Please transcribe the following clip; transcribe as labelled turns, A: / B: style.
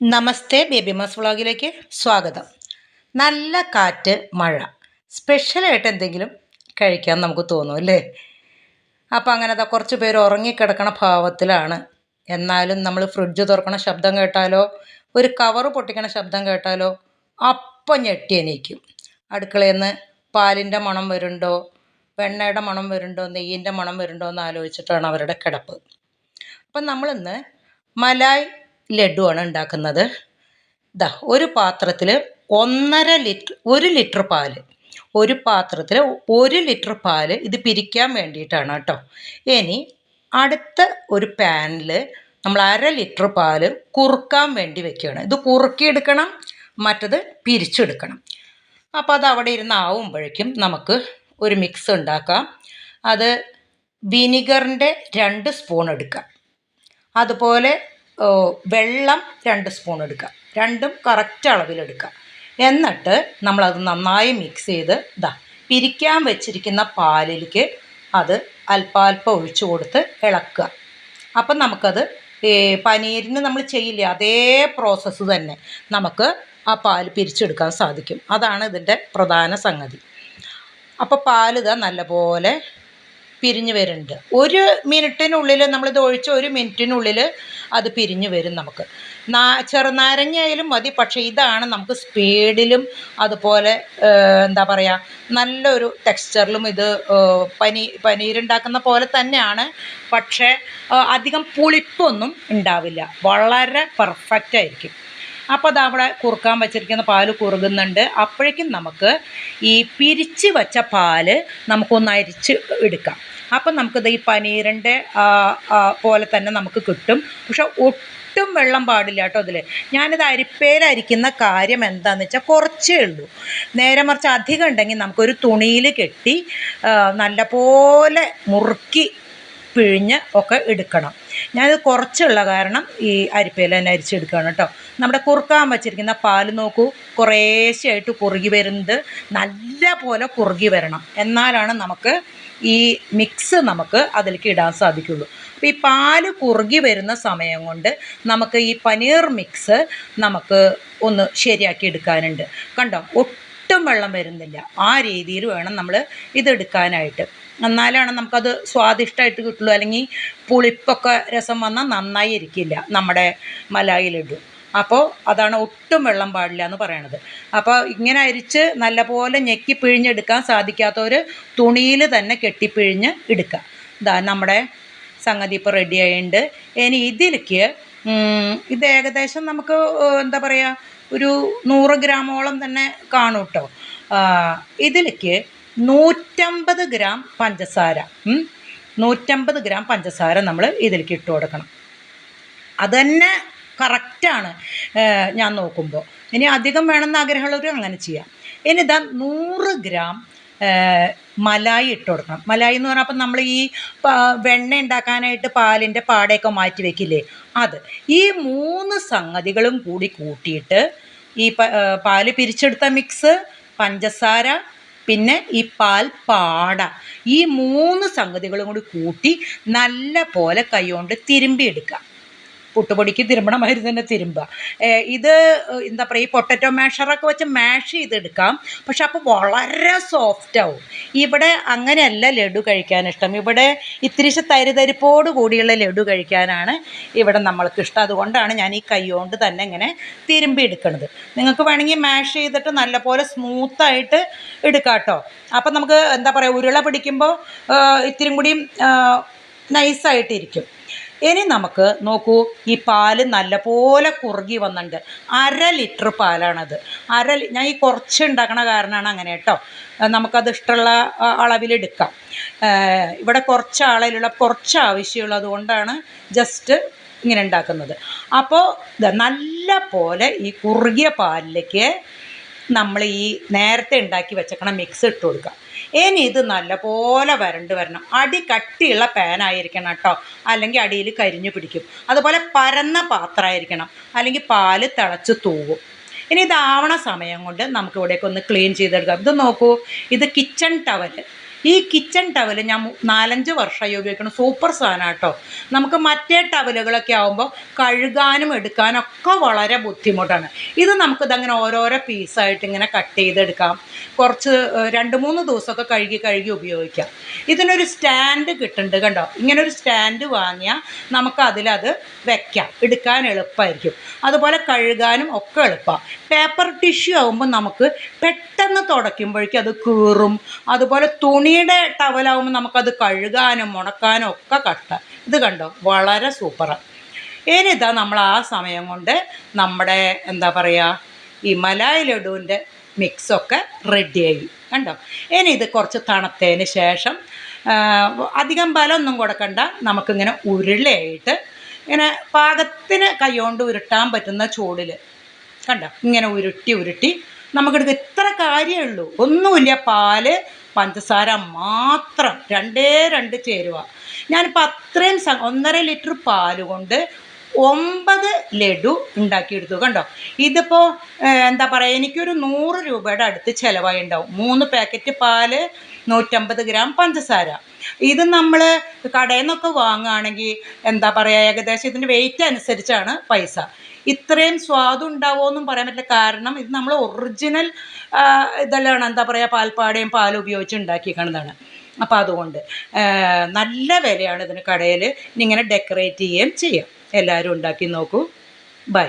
A: നമസ്തേ baby mass വ്ളോഗിലേക്ക് സ്വാഗതം. നല്ല കാറ്റ് മഴ. സ്പെഷ്യലായിട്ട് എന്തെങ്കിലും കഴിക്കാൻ നമുക്ക് തോന്നും അല്ലേ? അപ്പോൾ അങ്ങനത്തെ കുറച്ച് പേര് ഉറങ്ങിക്കിടക്കണ ഭാവത്തിലാണ്. എന്നാലും നമ്മൾ ഫ്രിഡ്ജ് തുറക്കണ ശബ്ദം കേട്ടാലോ ഒരു കവറ് പൊട്ടിക്കണ ശബ്ദം കേട്ടാലോ അപ്പം ഞെട്ടി എണീക്കും. അടുക്കളയിൽ നിന്ന് പാലിന്റെ മണം വരുന്നുണ്ടോ വെണ്ണയുടെ മണം വരുന്നുണ്ടോ നെയ്യിന്റെ മണം വരുന്നുണ്ടോ എന്ന് ആലോചിച്ചിട്ടാണ് അവരുടെ കിടപ്പ്. അപ്പം നമ്മളിന്ന് മലായ് ലഡുവാണ് ഉണ്ടാക്കുന്നത്. ഇതാ ഒരു പാത്രത്തിൽ ഒന്നര ലിറ്റർ ഒരു ലിറ്റർ പാൽ ഒരു പാത്രത്തിൽ ഒരു ലിറ്റർ പാൽ ഇത് പിരിക്കാൻ വേണ്ടിയിട്ടാണ് കേട്ടോ. ഇനി അടുത്ത ഒരു പാനിൽ നമ്മൾ അര ലിറ്റർ പാൽ കുറുക്കാൻ വേണ്ടി വെക്കുകയാണ്. ഇത് കുറുക്കിയെടുക്കണം മറ്റത് പിരിച്ചെടുക്കണം. അപ്പോൾ അത് അവിടെ ഇരുന്ന് ആവുമ്പോഴേക്കും നമുക്ക് ഒരു മിക്സ് ഉണ്ടാക്കാം. അത് വിനിഗറിന്റെ രണ്ട് സ്പൂൺ എടുക്കാം. അതുപോലെ വെള്ളം രണ്ട് സ്പൂൺ എടുക്കുക രണ്ടും കറക്റ്റ് അളവിലെടുക്കുക എന്നിട്ട് നമ്മളത് നന്നായി മിക്സ് ചെയ്ത് ഇതാ പിരിക്കാൻ വെച്ചിരിക്കുന്ന പാലിലേക്ക് അത് അല്പാൽപ്പം ഒഴിച്ചു കൊടുത്ത് ഇളക്കുക. അപ്പം നമുക്കത് പനീരിന് നമ്മൾ ചെയ്യില്ല അതേ പ്രോസസ്സ് തന്നെ നമുക്ക് ആ പാൽ പിരിച്ചെടുക്കാൻ സാധിക്കും. അതാണ് ഇതിന്റെ പ്രധാന സംഗതി. അപ്പോൾ പാൽ നല്ലപോലെ പിരിഞ്ഞ് വരുന്നുണ്ട്. ഒരു മിനിറ്റിനുള്ളിൽ നമ്മളിത് ഒഴിച്ച് ഒരു മിനിറ്റിനുള്ളിൽ അത് പിരിഞ്ഞു വരും നമുക്ക്. നാ ചെറുനാരങ്ങയായാലും മതി. പക്ഷേ ഇതാണ് നമുക്ക് സ്പീഡിലും അതുപോലെ എന്താ പറയുക നല്ലൊരു ടെക്സ്ചറിലും ഇത് പനി പനീരുണ്ടാക്കുന്ന പോലെ തന്നെയാണ്. പക്ഷേ അധികം പുളിപ്പൊന്നും ഉണ്ടാവില്ല. വളരെ പെർഫെക്റ്റ് ആയിരിക്കും അപ്പോൾ അത് അവിടെ കുറുക്കാൻ വെച്ചിരിക്കുന്ന പാൽ കുറുകുന്നുണ്ട്. അപ്പോഴേക്കും നമുക്ക് ഈ പിരിച്ച് വെച്ച പാൽ നമുക്കൊന്ന് അരിച്ച് എടുക്കാം. അപ്പം നമുക്കിത് ഈ പനീറിന്റെ പോലെ തന്നെ നമുക്ക് കിട്ടും. പക്ഷെ ഒട്ടും വെള്ളം പാടില്ല കേട്ടോ അതിൽ ഞാനിത് അരിപ്പേലരിക്കുന്ന കാര്യം എന്താണെന്ന് വെച്ചാൽ കുറച്ചേ ഉള്ളൂ. നേരെ മറിച്ച് അധികം ഉണ്ടെങ്കിൽ നമുക്കൊരു തുണിയിൽ കെട്ടി നല്ല നല്ലപോലെ മുറുക്കി പിഴിഞ്ഞ് ഒക്കെ എടുക്കണം. ഞാനിത് കുറച്ചുള്ള കാരണം ഈ അരിപ്പയിൽ തന്നെ അരിച്ചെടുക്കുകയാണ് കേട്ടോ. നമ്മുടെ കുറുക്കാൻ വച്ചിരിക്കുന്ന പാൽ നോക്കൂ കുറേശ്ശെയായിട്ട് കുറുകി വരുന്നത് നല്ല പോലെ കുറുകി വരണം. എന്നാലാണ് നമുക്ക് ഈ മിക്സ് നമുക്ക് അതിലേക്ക് ഇടാൻ സാധിക്കുള്ളൂ. അപ്പോൾ ഈ പാൽ കുറുകി വരുന്ന സമയം കൊണ്ട് നമുക്ക് ഈ പനീർ മിക്സ് നമുക്ക് ഒന്ന് ശരിയാക്കി എടുക്കാനുണ്ട്. കണ്ടോ? ഒട്ടും വെള്ളം വരുന്നില്ല. ആ രീതിയിൽ വേണം നമ്മൾ ഇതെടുക്കാനായിട്ട്. എന്നാലാണ് നമുക്കത് സ്വാദിഷ്ടമായിട്ട് കിട്ടുള്ളൂ. അല്ലെങ്കിൽ പുളിപ്പൊക്കെ രസം വന്നാൽ നന്നായി ഇരിക്കില്ല നമ്മുടെ മലായി ലഡു. അപ്പോൾ അതാണ് ഒട്ടും വെള്ളം പാടില്ല എന്ന് പറയണത്. അപ്പോൾ ഇങ്ങനെ അരിച്ച് നല്ലപോലെ ഞെക്കി പിഴിഞ്ഞെടുക്കാൻ സാധിക്കാത്തവർ തുണിയിൽ തന്നെ കെട്ടിപ്പിഴിഞ്ഞ് എടുക്കുക. ഇതാ നമ്മുടെ സംഗതി ഇപ്പോൾ റെഡി ആയിട്ടുണ്ട്. ഇനി ഇതിലേക്ക് ഇത് ഏകദേശം നമുക്ക് എന്താ പറയുക ഒരു നൂറ് ഗ്രാമോളം തന്നെ കാണും കേട്ടോ. ഇതിലേക്ക് നൂറ്റമ്പത് ഗ്രാം പഞ്ചസാര. നൂറ്റമ്പത് ഗ്രാം പഞ്ചസാര നമ്മൾ ഇതിലേക്ക് ഇട്ട് കൊടുക്കണം. അതന്നെ കറക്റ്റാണ് ഞാൻ നോക്കുമ്പോൾ ഇനി അധികം വേണമെന്ന് ആഗ്രഹമുള്ളവർ അങ്ങനെ ചെയ്യാം. ഇനി ഇതാ നൂറ് ഗ്രാം മലായി ഇട്ട് കൊടുക്കണം. മലായി എന്ന് പറഞ്ഞാൽ അപ്പം നമ്മൾ ഈ വെണ്ണ ഉണ്ടാക്കാനായിട്ട് പാലിന്റെ പാടയൊക്കെ മാറ്റി വെക്കില്ലേ? അത്. ഈ മൂന്ന് സംഗതികളും കൂടി കൂട്ടിയിട്ട് ഈ പാൽ പിരിച്ചെടുത്ത മിക്സ് പഞ്ചസാര പിന്നെ ഈ പാൽ പാട. ഈ മൂന്ന് സംഗതികളും കൂടി കൂട്ടി നല്ല പോലെ കൈ കൈകൊണ്ട് തിരുമ്പിയെടുക്കുക. പുട്ടുപൊടിക്ക് തിരുമ്പണ മാതിരി തന്നെ തിരുമ്പുക. ഇത് എന്താ പറയുക ഈ പൊട്ടറ്റോ മാഷറൊക്കെ വെച്ച് മാഷ് ചെയ്തെടുക്കാം. പക്ഷെ അപ്പോൾ വളരെ സോഫ്റ്റ് ആവും. ഇവിടെ അങ്ങനെയല്ല ലഡു കഴിക്കാൻ ഇഷ്ടം. ഇവിടെ ഇത്തിരി തരിതരിപ്പോട് കൂടിയുള്ള ലഡു കഴിക്കാനാണ് ഇവിടെ നമ്മൾക്ക് ഇഷ്ടം. അതുകൊണ്ടാണ് ഞാൻ ഈ കൈ കൊണ്ട് തന്നെ ഇങ്ങനെ തിരുമ്പി എടുക്കുന്നത് നിങ്ങൾക്ക് വേണമെങ്കിൽ മാഷ് ചെയ്തിട്ട് നല്ലപോലെ സ്മൂത്തായിട്ട് എടുക്കാം കേട്ടോ. അപ്പം നമുക്ക് എന്താ പറയുക ഉരുള പിടിക്കുമ്പോൾ ഇത്തിരി കൂടിയും നൈസായിട്ടിരിക്കും ഇനി നമുക്ക് നോക്കൂ ഈ പാൽ നല്ലപോലെ കുറുകി വന്നിട്ടുണ്ട് അര ലിറ്റർ പാലാണത്. അര ഞാൻ ഈ കുറച്ച് ഉണ്ടാക്കണ കാരണമാണ് അങ്ങനെ കേട്ടോ നമുക്കത് ഇഷ്ടമുള്ള അളവിലെടുക്കാം ഇവിടെ കുറച്ച് ആളിലുള്ള കുറച്ച് ആവശ്യമുള്ളത് കൊണ്ടാണ് ജസ്റ്റ് ഇങ്ങനെ ഉണ്ടാക്കുന്നത് അപ്പോൾ നല്ല പോലെ ഈ കുറുകിയ പാലിലേക്ക് നമ്മൾ ഈ നേരത്തെ ഉണ്ടാക്കി വെച്ചേക്കണ മിക്സ് ഇട്ട് കൊടുക്കുക ഇനി ഇത് നല്ലപോലെ വരണ്ട് വരണം. അടി കട്ടിയുള്ള പാനായിരിക്കണം കേട്ടോ. അല്ലെങ്കിൽ അടിയിൽ കരിഞ്ഞു പിടിക്കും. അതുപോലെ പരന്ന പാത്രമായിരിക്കണം. അല്ലെങ്കിൽ പാൽ തിളച്ച് തൂവും. ഇനി ഇതാവണ സമയം കൊണ്ട് നമുക്ക് ഇവിടേക്ക് ഒന്ന് ക്ലീൻ ചെയ്തെടുക്കാം. ഇത് നോക്കൂ. ഇത് കിച്ചൺ ടവൽ ഈ കിച്ചൺ ടവൽ ഞാൻ നാലഞ്ച് വർഷമായി ഉപയോഗിക്കണം സൂപ്പർ സാധനം കേട്ടോ നമുക്ക് മറ്റേ ടവലുകളൊക്കെ ആകുമ്പോൾ കഴുകാനും എടുക്കാനും ഒക്കെ വളരെ ബുദ്ധിമുട്ടാണ്. ഇത് നമുക്കിതങ്ങനെ ഓരോരോ പീസായിട്ട് ഇങ്ങനെ കട്ട് ചെയ്തെടുക്കാം. കുറച്ച് രണ്ട് മൂന്ന് ദിവസമൊക്കെ കഴുകി കഴുകി ഉപയോഗിക്കാം. ഇതിനൊരു സ്റ്റാൻഡ് കിട്ടുന്നുണ്ട് കണ്ടോ? ഇങ്ങനെ ഒരു സ്റ്റാൻഡ് വാങ്ങിയാൽ നമുക്ക് അതിലത് വെക്കാം. എടുക്കാൻ എളുപ്പമായിരിക്കും അതുപോലെ കഴുകാനും ഒക്കെ എളുപ്പമാണ് പേപ്പർ ടിഷ്യൂ ആകുമ്പോൾ നമുക്ക് പെട്ടെന്ന് തുടയ്ക്കുമ്പോഴേക്കും അത് കീറും. അതുപോലെ തുണിയുടെ ടവലാകുമ്പോൾ നമുക്കത് കഴുകാനും ഉണക്കാനും ഒക്കെ കഷ്ട. ഇത് കണ്ടോ? വളരെ സൂപ്പറാണ് ഇനി ഇതാ നമ്മൾ ആ സമയം കൊണ്ട് നമ്മുടെ എന്താ പറയുക ഈ മലായി ലഡുവിന്റെ മിക്സൊക്കെ റെഡിയായി കണ്ടോ? ഇനി ഇത് കുറച്ച് തണുത്തതിന് ശേഷം അധികം ബലമൊന്നും കൊടുക്കണ്ട. നമുക്കിങ്ങനെ ഉരുളയായിട്ട് ഇങ്ങനെ പാകത്തിന് കൈകൊണ്ട് ഉരുട്ടാൻ പറ്റുന്ന ചൂടിൽ കണ്ടോ? ഇങ്ങനെ ഉരുട്ടി ഉരുട്ടി നമുക്കിടക്ക് ഇത്ര കാര്യമേ ഉള്ളൂ. ഒന്നുമില്ല പാൽ പഞ്ചസാര മാത്രം രണ്ടേ രണ്ട് ചേരുവ. ഞാനിപ്പോൾ അത്രയും ഒന്നര ലിറ്റർ പാൽ കൊണ്ട് ഒമ്പത് ലഡു ഉണ്ടാക്കിയെടുത്തു. കണ്ടോ? ഇതിപ്പോൾ എന്താ പറയുക എനിക്കൊരു നൂറ് രൂപയുടെ അടുത്ത് ചിലവായി ഉണ്ടാവും മൂന്ന് പാക്കറ്റ് പാൽ നൂറ്റമ്പത് ഗ്രാം പഞ്ചസാര. ഇത് നമ്മൾ കടയിൽ നിന്നൊക്കെ വാങ്ങുകയാണെങ്കിൽ എന്താ പറയുക ഏകദേശം ഇതിന്റെ വെയിറ്റ് അനുസരിച്ചാണ് പൈസ. ഇത്രയും സ്വാദ് ഉണ്ടാവുമെന്നും പറയാൻ പറ്റില്ല. കാരണം ഇത് നമ്മൾ ഒറിജിനൽ ഇതെല്ലാം എന്താ പറയുക പാൽപ്പാടയും പാലും ഉപയോഗിച്ച് ഉണ്ടാക്കിയേക്കണതാണ്. അപ്പോൾ അതുകൊണ്ട് നല്ല വിലയാണ് ഇതിന് കടയിൽ ഇങ്ങനെ ഡെക്കറേറ്റ് ചെയ്യുകയും ചെയ്യാം. എല്ലാവരും ഉണ്ടാക്കി നോക്കൂ. ബൈ